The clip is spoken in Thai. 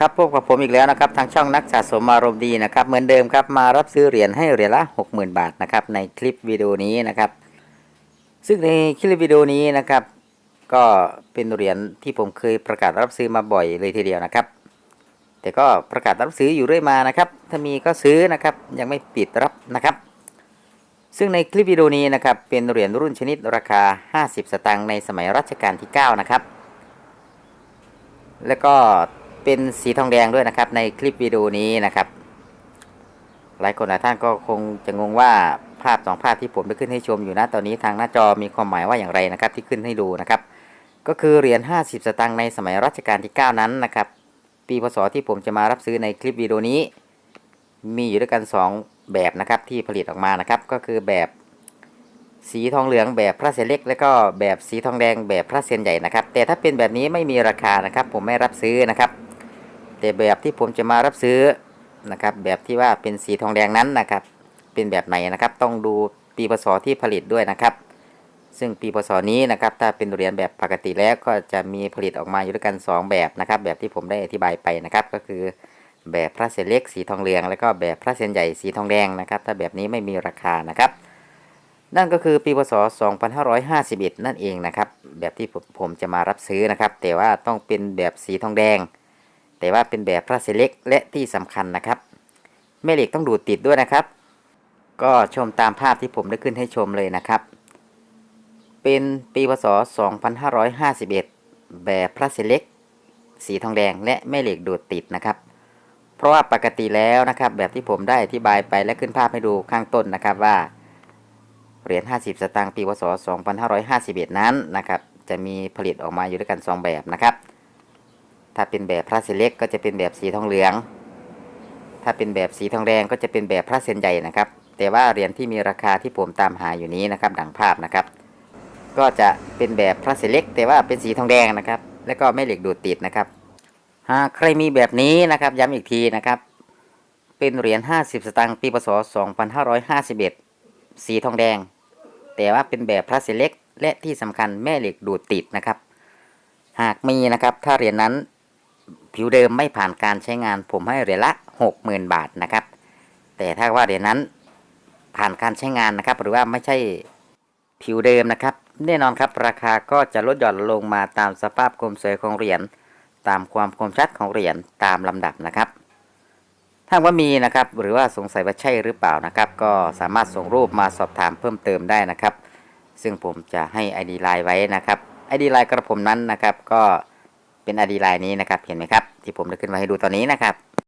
ครับพบกับผมอีกแล้วนะครับทางช่องนักสะสมอารมณ์ดีนะครับเหมือนเดิมครับมารับซื้อเหรียญให้เหรียญละ 60,000 บาทนะครับในคลิปวิดีโอนี้นะครับ ซึ่งในคลิปวิดีโอนี้นะครับ ก็เป็นเหรียญที่ผมเคยประกาศรับซื้อมาบ่อยเลยทีเดียวนะครับ แต่ก็ประกาศรับซื้ออยู่เรื่อยมานะครับ ถ้ามีก็ซื้อนะครับยังไม่ปิดรับนะครับ ซึ่งในคลิปวิดีโอนี้นะครับเป็นเหรียญรุ่นชนิดราคา 50 สตางค์ในสมัยรัชกาลที่ 9 นะครับ แล้วก็ เป็นสีทองแดงด้วยนะครับ ในคลิปวิดีโอนี้นะครับ หลายคนหลายท่านก็คงจะงงว่าภาพสองภาพที่ผมได้ขึ้นให้ชมอยู่นะตอนนี้ทางหน้าจอมีความหมายว่าอย่างไรนะครับ ที่ขึ้นให้ดูนะครับ ก็คือเหรียญ50 สตางค์ในสมัยรัชกาลที่ 9 นั้นนะครับ ปีพศที่ผมจะมารับซื้อในคลิปวิดีโอนี้ มีอยู่ด้วยกัน 2 แบบนะครับที่ผลิตออกมานะครับ ก็คือแบบสีทองเหลืองแบบพระเศษเล็ก แล้วก็แบบสีทองแดงแบบพระเศษใหญ่นะครับ แต่ถ้าเป็นแบบนี้ไม่มีราคานะครับ ผมไม่รับซื้อนะครับ แต่แบบที่ผมจะมารับซื้อนะครับ แบบที่ว่าเป็นสีทองแดงนั้นนะครับ เป็นแบบไหนนะครับ ต้องดูปีพศที่ผลิตด้วยนะครับ ซึ่งปีพศนี้นะครับ ถ้าเป็นเหรียญแบบปกติแล้วก็จะมีผลิตออกมาอยู่ด้วยกัน 2 แบบนะครับ แบบที่ผมได้อธิบายไปนะครับ ก็คือแบบพระเศษเล็กสีทองเหลือง แล้วก็แบบพระเศษใหญ่สีทองแดงนะครับ ถ้าแบบนี้ไม่มีราคานะครับ นั่นก็คือปีพศ 2551 นั่นเองนะครับ แบบที่ผมผมจะมารับซื้อนะครับ แต่ว่าต้องเป็นแบบสีทองแดง แต่ว่าเป็นแบบพระเศษเล็กและที่สำคัญนะครับ แม่เหล็กต้องดูดติดด้วยนะครับ ก็ชมตามภาพที่ผมได้ขึ้นให้ชมเลยนะครับ เป็นปีพศ 2551 แบบพระเศษเล็กสีทองแดงและแม่เหล็กดูดติดนะครับเพราะว่าปกติแล้วนะครับ แบบที่ผมได้อธิบายไปและขึ้นภาพให้ดูข้างต้นนะครับว่าเหรียญ50 สตางค์ปีพศ 2551 นั้นนะครับ จะมีผลิตออกมาอยู่ด้วยกัน 2 แบบนะครับ ถ้าเป็นแบบพระเศษเล็กก็จะเป็นแบบสีทองเหลือง ถ้าเป็นแบบสีทองแดงก็จะเป็นแบบพระเซนใหญ่นะครับ แต่ว่าเหรียญที่มีราคาที่ผมตามหาอยู่นี้นะครับ ดังภาพนะครับ ก็จะเป็นแบบพระเศษเล็ก แต่ว่าเป็นสีทองแดงนะครับ แล้วก็ไม่เหล็กดูดติดนะครับหากใครมีแบบนี้นะครับ ย้ำอีกทีนะครับ เป็นเหรียญ50 สตางค์ปีพศ2551 สีทองแดง แต่ว่าเป็นแบบพระเศษเล็กและที่สำคัญแม่เหล็กดูดติดนะครับ หากมีนะครับ ถ้าเหรียญนั้น ผิวเดิมไม่ผ่านการใช้งาน ผมให้เหรียญละ 60,000 บาทนะครับ แต่ถ้าว่าเหรียญนั้นผ่านการใช้งานนะครับ หรือว่าไม่ใช่ผิวเดิมนะครับ แน่นอนครับ ราคาก็จะลดหย่อนลงมาตามสภาพความสวยของเหรียญตามความคมชัดของเหรียญตามลำดับนะครับ ถ้าว่ามีนะครับ หรือว่าสงสัยว่าใช่หรือเปล่านะครับ ก็สามารถส่งรูปมาสอบถามเพิ่มเติมได้นะครับ ซึ่งผมจะให้ ID ไลน์ไว้นะครับ ID ไลน์กระผมนั้นนะครับก็ เป็น ID ไลน์นี้นะครับ เห็นไหมครับ ที่ผมได้ขึ้นมาให้ดูตอนนี้นะครับ